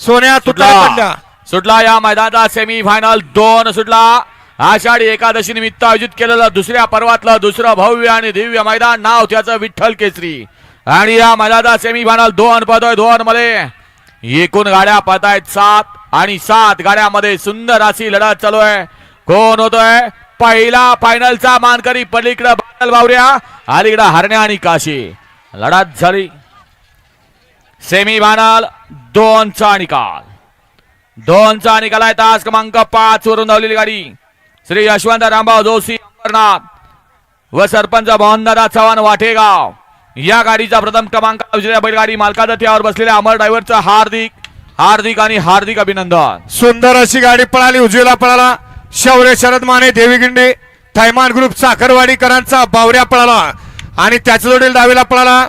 सोन्या तुटला सुटला. सुटला या मैदानाचा सेमी फायनल दोन सुटला. आषाढी एकादशी निमित्त आयोजित केलेलं दुसऱ्या पर्वातलं दुसरं भव्य आणि दिव्य मैदान नाव त्याचं विठ्ठल केसरी. आणि या मैदानाचा सेमी फायनल दोन पदोय दोन मध्ये एकूण गाड्या पळतायत सात आणि सात गाड्यामध्ये सुंदर अशी लढत चालू आहे कोण होतोय? पहिला फायनलचा मानकरी पलीकडे बादल बावऱ्या अलीकडे हरण्या आणि काशी. लढत झाली. सेमी फायनल दोनचा निकाल. दोनचा निकाल आहे तास क्रमांक पाच वरून धावलेली गाडी. श्री यशवंत रामभाऊ जोशी अंबरनाथ व सरपंच मोहनदादा चव्हाण वाटेगाव. या गाडीचा प्रथम क्रमांक बैलगाडी मालकाचा त्यावर बसलेल्या अमर ड्रायव्हरचं हार्दिक हार्दिक आणि हार्दिक अभिनंदन. सुंदर अशी गाडी पळाली उजवीला पळाला. शौर्य शरद माने देवीगिंडी थैमान ग्रुप साखरवाडीकरांचा बावऱ्या पळाला. आणि त्याच्या जोडील डावीला पळाला.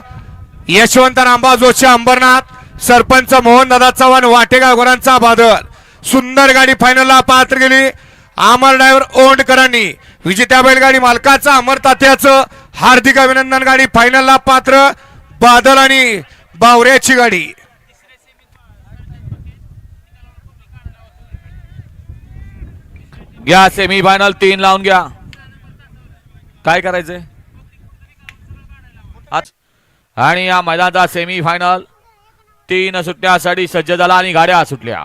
यशवंत रामबा जोशी अंबरनाथ सरपंच मोहन दादा चव्हाण वाटेगावकरांचा बादल. सुंदर गाडी फायनलला पात्र गेली. अमर ड्रायव्हर ओंडकरांनी. विजेत्या बैलगाडी मालकाचा अमर तात्याचं हार्दिक अभिनंदन गाडी फायनलला पात्र. बादल आणि बावऱ्याची गाडी. घ्या सेमी फायनल तीन लावून घ्या. काय करायचंय? आज. आणि या मैदानाचा सेमी फायनल तीन सुटण्यासाठी सज्ज झाला आणि गाड्या सुटल्या.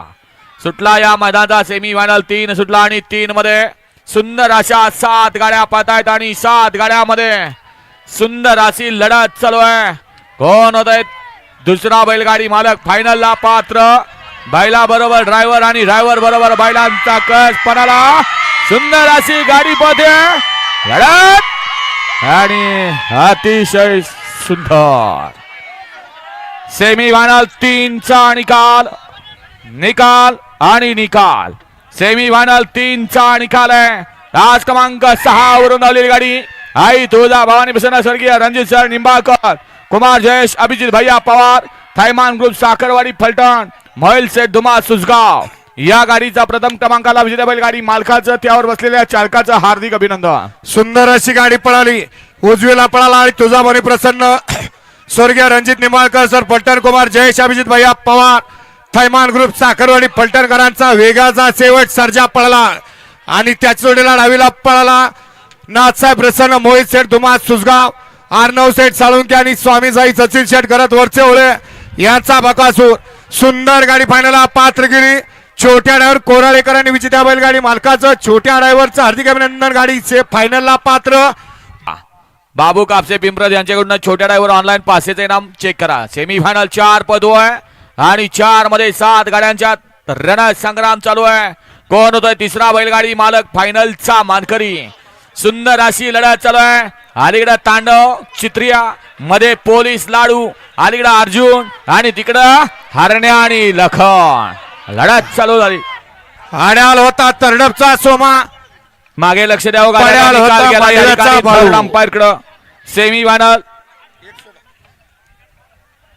सुटला या मैदानाचा सेमी फायनल तीन सुटला आणि तीन मध्ये सुंदर अशा सात गाड्या पाहतायत आणि सात गाड्यामध्ये सुंदर अशी लढत चालू आहे. कोण होत आहेत दुसरा बैलगाडी मालक फायनलला पात्र. बैला बरोबर ड्रायव्हर आणि ड्रायव्हर बरोबर बैलांचा कस पणाला सुंदर अशी गाडी पथे लढत आणि अतिशय सुंदर. सेमी फायनल तीनचा निकाल. निकाल आणि निकाल. सेमी फायनल तीनचा निकाल आहे. आज क्रमांक सहा वरून आलेली गाडी. आई तुळजा भवानी प्रसन्न स्वर्गीय रणजित सर निंबाळकर कुमार जयेश अभिजित भैया पवार थैमान ग्रुप साखरवाडी फलटण मोहिल सेठ धुमा सुसगाव या गाडीचा प्रथम क्रमांकाला विजेता बैलगाडी मालकाचं त्यावर बसलेल्या चालकाचं हार्दिक अभिनंदन. सुंदर अशी गाडी पळाली. उजवीला पळाला आणि तुझा प्रसन्न. स्वर्गीय रणजित निंबाळकर सर पलटण कुमार जयेश अभिजित भैया पवार थैमान ग्रुप साखरवाडी फलटणकरांचा वेगाचा शेवट सर्जा पळाला. आणि त्याच्या जोडीला डावीला पळाला. नाथसाहेब प्रसन्न मोहित शेठ धुमास सुसगाव आर्नव शेठ साळुंके आणि स्वामीसाई सचिन शेठ करत वरचे ओळे. यांचा बकासूर. सुंदर गाडी फायनला पात्र छोट्या ड्रायव्हर कोराळेकर आणि विजेत्या बैलगाडी मालकाचं छोट्या ड्रायव्हरचं हार्दिक अभिनंदन. गाडीचे फायनलला पात्र. बाबू कापसे पिंपरज यांच्याकडून छोट्या ड्रायव्हर ऑनलाईन पासेचे इनाम चेक करा. सेमी फायनल चार पदो आहे आणि चारमध्ये सात गाड्यांच्या रण संग्राम चालू आहे. कोण होतोय तिसरा बैलगाडी मालक? फायनलचा मानकरी. सुंदर अशी लढत चालू आहे. अलीकडे तांडव चित्रिया मध्ये पोलीस लाडू अलीकडे अर्जुन आणि तिकडं हरण्या आणि लखन. लढत चालू झाली. आड्याल होता तरडपचा सोमा. मागे लक्ष द्यावं भाऊ. अंपायरकडं. सेमी फायनल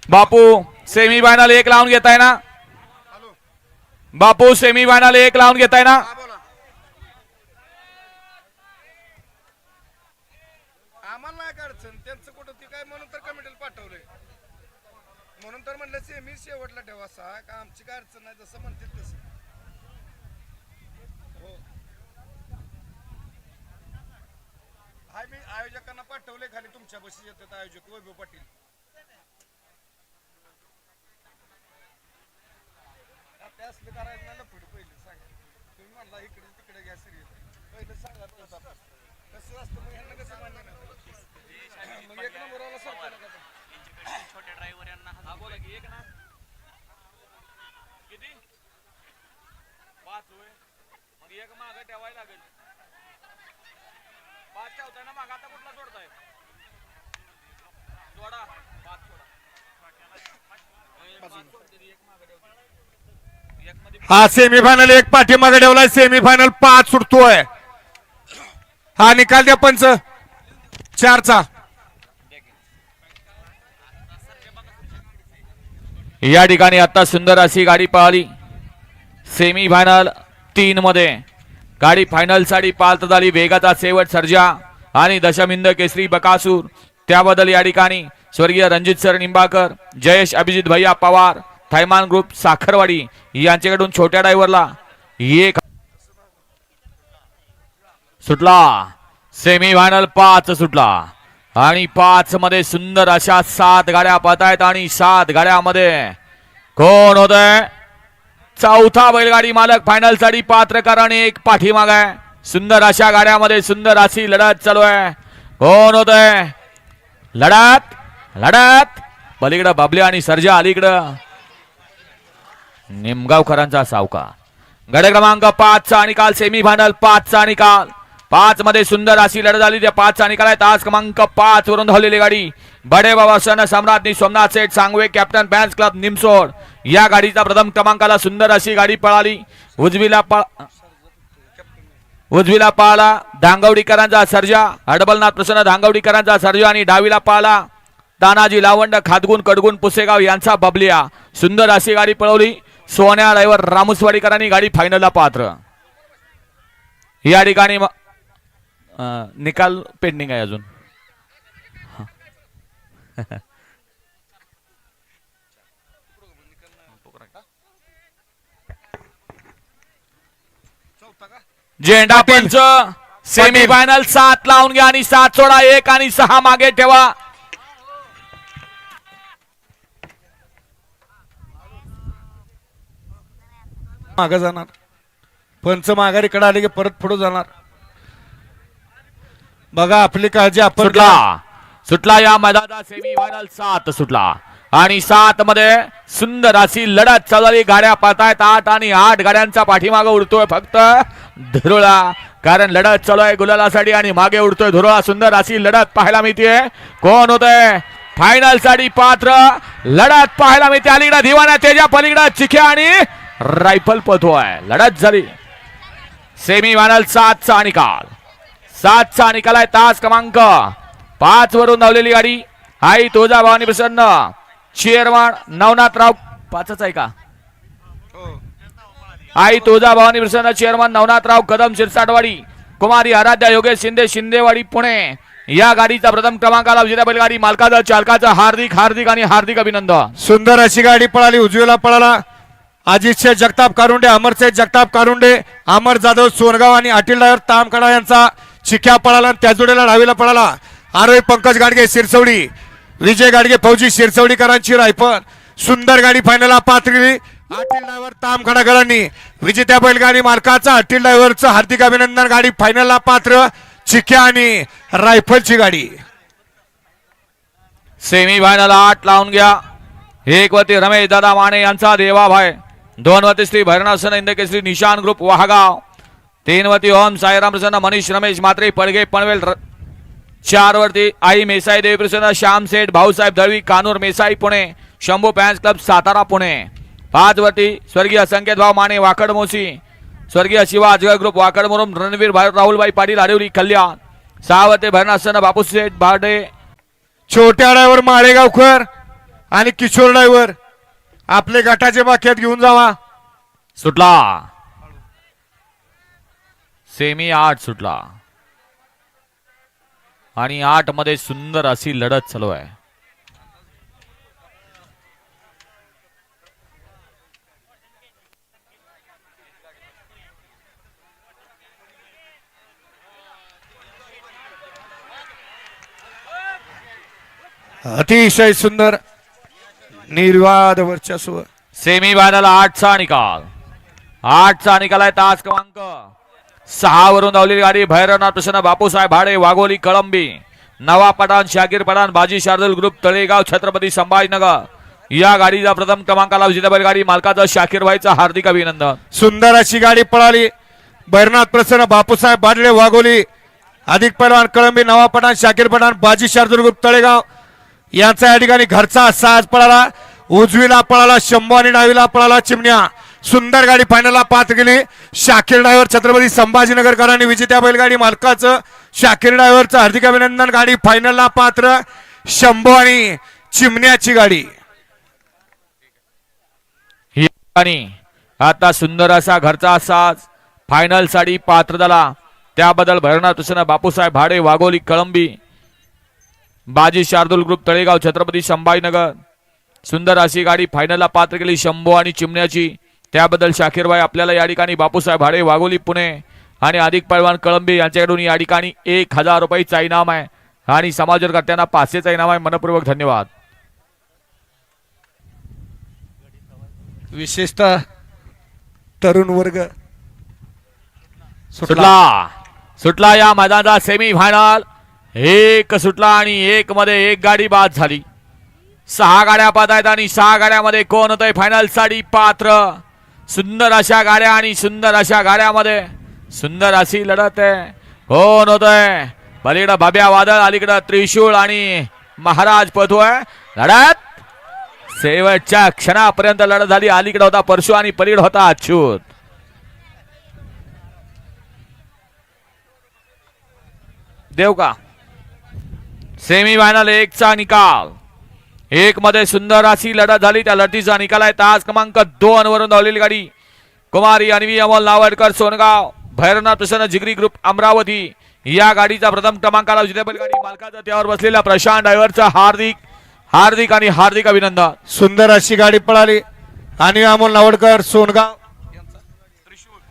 बापू सेमी फायनल एक लावून घेताय ना? बापू सेमी फायनल एक लावून घेताय ना? आम्हाला काय काय? म्हणून तर म्हणून तर म्हणलं सेमी शेवटला ठेवा असा का आमची काय अडचण नाही. जसं म्हणते तसं हो आम्ही मी आयोजकांना पाठवले खाली तुमच्या बशी येतात आयोजक वैभव पाटील. असलं करायला नाही सांगा. तुम्ही म्हणला इकडे तिकडे घ्या सिरियल पहिलं सांगा कसं असतं मग कसं मान्य नाही? मग एक नंबरवाला ना छोट्या ड्रायव्हर यांना बोला की एक ना. किती? पाच होय. मग एक माग ठेवायला लागेल. पाच ठेवताय ना माग. आता कुठला सोडताय? सोडा पाच सोडा. पाच सोडते, एक मागं ठेवते. एक मध्ये हा सेमीफायनल एक पाठीमागे ठेवलाय. सेमीफायनल पाच सुटतोय. हा निकाल द्या पंच. चारचा. या ठिकाणी आता सुंदर अशी गाडी पळाली सेमी फायनल तीन मध्ये गाडी फायनलसाठी पालत झाली. वेगाचा शेवट सर्जा आणि दशमिंद केसरी बकासूर. त्याबद्दल या ठिकाणी स्वर्गीय रणजित सर निंबाकर जयेश अभिजित भैया पवार थैमान ग्रुप साखरवाडी यांच्याकडून छोट्या ड्रायव्हरला एक सुटला. सेमी फायनल पाच सुटला. आणि पाच मध्ये सुंदर अशा सात गाड्या पळतायत आणि सात गाड्यामध्ये कोण होत चौथा बैलगाडी मालक फायनलसाठी पात्र कारण एक पाठीमाग आहे. सुंदर अशा गाड्यामध्ये सुंदर अशी लढत चालू आहे. कोण होत लढत लढत. पलीकडं बाबल्या आणि सर्जा अलीकडं. निमगावकरांचा सावका. गड क्रमांक पाचचा निकाल सेमी फायनल पाचचा निकाल पाच मध्ये सुंदर अशी लढत झाली. त्या पाचचा निकाल आहे तास क्रमांक पाच वरून धावलेली गाडी. बडे बाबा सन सम्राटनी Somnath Seth Sangve captain fans club Nimsod या गाडीचा प्रथम क्रमांकाला सुंदर अशी गाडी पळाली. उजवीला पळ उजवीला पाळला धांगवडीकरांचा सर्जा. हडबलनाथ प्रसन्न धांगवडीकरांचा सर्जा आणि डावीला पाळला. तानाजी लावंड खादगुण कडगुण पुसेगाव यांचा बबलिया. सुंदर अशी गाडी पळवली. सोन्या ड्रायव्हर रामुसवाडीकरांनी गाडी फायनलला पात्र. या ठिकाणी निकाल पेंडिंग आहे अजून. झेंडा पंच सेमी फायनल सात लावून घ्या आणि सात सोडा एक आणि सहा मागे ठेवा. मागं जाणार. पंच माघारीकडे आले की परत पुढे जाणार. बघा आपली काळजी आपण सुटला. सुटला या मैदानात सेमी फायनल सात सुटला. आणि सात मध्ये सुंदर अशी लढत चालली. गाड्या पाहतायत आठ आणि आठ गाड्यांचा पाठीमागे उडतोय फक्त धुरळा. कारण लढत चालू आहे गुलालासाठी आणि मागे उडतोय धुरळा. सुंदर अशी लढत पाहायला मिळते कोण होतंय फायनलसाठी पात्र लढत पाहायला मिळते. अलीकडे दिवाना तेजा पलीकडे चिख्या आणि रायफल पथोय लढत झाली. सेमी फायनल सातचा निकाल. सातचा निकालाय तास क्रमांक. पाच वरून धावलेली गाडी. आई तुळजा भवानी प्रसन्न. चेअरमन नवनाथराव. पाचच आहे का? आई तुळजा भवानी प्रसन्न. चेअरमन नवनाथराव कदम शिरसाटवाडी. कुमारी आराध्या योगेश शिंदे शिंदेवाडी पुणे. या गाडीचा प्रथम क्रमांकाला विजेता बैलगाडी मालकाचा चालकाचा हार्दिक हार्दिक आणि हार्दिक अभिनंदन. सुंदर अशी गाडी पळाली उजवीला पळाला. अजितशे जगताप कारुंडे अमरशे जगताप कारुंडे अमर जाधव सोनगाव आणि अटील ड्रायव्हर तामकडा यांचा चिख्या पळाला त्या जोडीला डावीला पळाला. आरोही पंकज गाडगे शिरसवडी. विजय गाडगे फौजी शिरसवडीकरांची रायफल सुंदर गाडी फायनलला पात्रली अटील ड्रायव्हर तामखडाकरांनी विजेत्या बैलगाडी मालकाचा अटील ड्रायव्हरचं हार्दिक अभिनंदन. गाडी फायनलला पात्र चिक्या आणि रायफलची गाडी. सेमी फायनल आठ लावून घ्या. एक वरती रमेश दादा माने यांचा देवाभाय. दोन वरती श्री भैरनासन इंदकेश्री निशान ग्रुप वाहगाव. तीन वरती ओम साईराम प्रसन्न मनीष रमेश मात्रे पडगे पनवेल र- चार वरती आई मेसाई देवी प्रसन्न श्याम सेठ भाऊसाहेब दळवी कानूर मेसाई पुणे शंभू फॅन्स क्लब सातारा पुणे. पाच वरती स्वर्गीय संकेत भाऊ माने वाकड मोसी. स्वर्गीय शिवा अजगर ग्रुप वाकड मुरुम रणवीर भाई- राहुलबाई पाटील आडिवली कल्याण. सहा वरती भैरनासन बापूसेठ भाडे छोट्या ड्रायव्हर माळेगावकर आणि किशोर ड्रायव्हर आपले गटाचे बाक्यात घेऊन जावा. सुटला. सेमी आठ सुटला. आणि आठमध्ये सुंदर अशी लढत चालू आहे. अतिशय सुंदर निर्वाद वर्चस्व. सेमी फायनल आठचा निकाल. आठचा निकाल आहे तास क्रमांक. सहा वरून धावलेली गाडी भैरवनाथ प्रसन्न बापूसाहेब भाडे वाघोली कळंबी नवा पठाण शाकीर पठाण बाजी शार्दूल ग्रुप तळेगाव छत्रपती संभाजीनगर. या गाडीचा प्रथम क्रमांकाला विजेता बैलगाडी मालकाचा शाकीर हार्दिक अभिनंदन. सुंदर अशी गाडी पळाली. भैरनाथ प्रसन्न बापूसाहेब भाडले वाघोली अधिक पैलवान कळंबी नवा पठाण शाकीर पठाण बाजी शार्दुल ग्रुप तळेगाव. यांचा या ठिकाणी घरचा साज पळाला. उजवीला पळाला शंभू आणि डावीला पळाला चिमण्या. सुंदर गाडी फायनलला पात्र गेली. शाकीर ड्रायव्हर छत्रपती संभाजीनगरकरांनी विजेत्या बैलगाडी मालकाचं शाकीर ड्रायव्हरचं हार्दिक अभिनंदन. गाडी फायनलला पात्र शंभू आणि चिमण्याची गाडी. ही आणि आता सुंदर असा घरचा साज फायनल साडी पात्र झाला त्याबद्दल भैरवनाथ प्रसन्न बापूसाहेब भाडे वाघोली कळंबी. बाजी शार्दूल ग्रुप तळेगाव छत्रपती संभाजीनगर. सुंदर अशी गाडी फायनलला पात्र केली शंभू आणि चिमण्याची. त्याबद्दल शाकीरबाई आपल्याला या ठिकाणी बापूसाहेब भाडे वाघोली पुणे आणि अधिक पैलवान कळंबे यांच्याकडून या ठिकाणी एक हजार रुपयाचा इनाम आहे. आणि समाजकर्त्यांना पाचशेचा इनाम आहे. मनपूर्वक धन्यवाद. विशेषतः तरुण वर्ग. सुटला. सुटला. या मैदानाचा सेमी फायनल एक सुटला आणि एक मध्ये एक गाडी बाद झाली. सहा गाड्या पाहत आहेत आणि सहा गाड्यामध्ये कोण होतंय फायनलसाठी पात्र. सुंदर अशा गाड्या आणि सुंदर अशा गाड्यामध्ये. सुंदर अशी लढत आहे. कोण होतंय पलीकडं भाब्या वादळ अलीकडं त्रिशूळ आणि महाराज पतोय लढत. शेवटच्या क्षणापर्यंत लढत झाली. अलीकडे होता परशु आणि पलीकडे होता अच्युत. देव का? सेमी फायनल एकचा निकाल. एक मध्ये सुंदर अशी लढत झाली. त्या लढतीचा निकाल आहे. तास क्रमांक दोन वरून धावलेली गाडी. कुमारी अन्वी अमोल नावडकर सोनगाव भैरवनाथ प्रसन्न जिगरी ग्रुप अमरावती. या गाडीचा प्रथम क्रमांकाला विजेतेपद गाडी. मालकाचा त्यावर बसलेला प्रशांत ड्रायव्हरचा हार्दिक हार्दिक आणि हार्दिक अभिनंदन. सुंदर अशी गाडी पळाली. आणि अमोल नावडकर सोनगाव.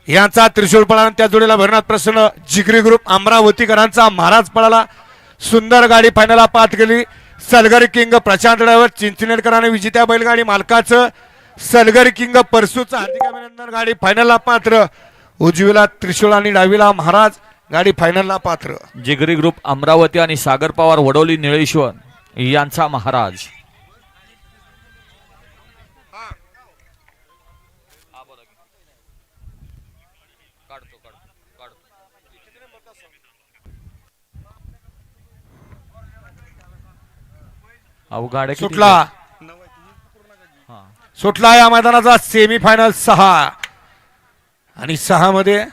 यांचा त्रिशूळ पळाला त्या जोडीला भैरनाथ प्रसन्न जिगरी ग्रुप अमरावतीकरांचा महाराज पळाला. सुंदर गाडी फायनलला पात केली. सलगर किंग प्रशांत ड्रायव्हर आणि विजेत्या बैलगाडी मालकाचं सलगर किंग परसूचं हार्दिक अभिनंदन. गाडी फायनलला पात्र. उजवीला त्रिशूळ आणि डावीला महाराज. गाडी फायनलला पात्र. जिगरी ग्रुप अमरावती आणि सागर पवार वडोली निळेश्वर यांचा महाराज. अवघाड सुटला. सुटला या मैदानाचा सेमी फायनल सहा. आणि सहा मध्ये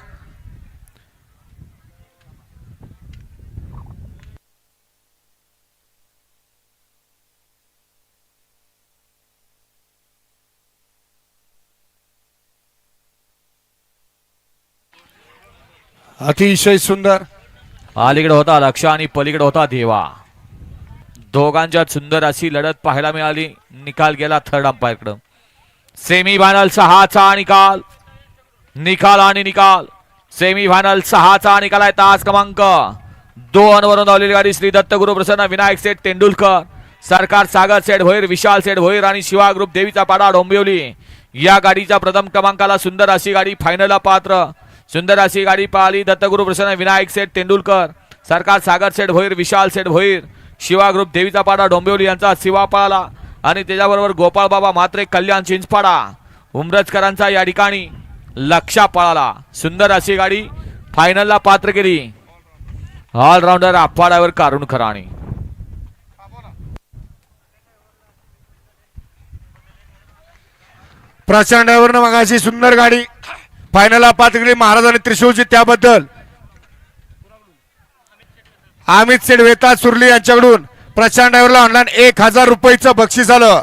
अतिशय सुंदर. अलीकडे होता लक्ष आणि पलीकडे होता देवा. दोघांच्यात सुंदर अशी लढत पाहायला मिळाली. निकाल गेला थर्ड अंपायरकडं सेमी फायनल सहाचा निकाल. निकाल आणि निकाल. सेमी फायनल सहाचा निकाल आहे तास क्रमांक. दोन वरून धावलेली गाडी श्री दत्त गुरु प्रसन्न विनायक सेठ तेंडुलकर. सरकार सागर सेठ भोईर विशाल सेठ भोईर आणि शिवा ग्रुप देवीचा पाडा डोंबिवली. या गाडीच्या प्रथम क्रमांकाला सुंदर अशी गाडी फायनलला पात्र. सुंदर अशी गाडी पाहिली दत्तगुरु प्रसन्न विनायक सेठ तेंडुलकर. सरकार सागर सेठ भोईर विशाल सेठ भोईर. शिवा ग्रुप देवीचा पाडा डोंबिवली यांचा शिवा पळाला आणि त्याच्याबरोबर गोपाळ बाबा मात्रे कल्याण चिंचपाडा. उमरजकरांचा या ठिकाणी लक्षा पळाला. सुंदर अशी गाडी. फायनलला पात्र केली. ऑलराऊंडर आप्पाडावर कारुण खराणी. प्रचंडावरनं मगाशी सुंदर गाडी. फायनलला पात्र केली. महाराज आणि त्रिशूळची त्याबद्दल. अमित सेठ वेता सुरली यांच्याकडून प्रचंड ड्रायव्हरला ऑनलाईन एक हजार रुपयेचं बक्षीस आलं.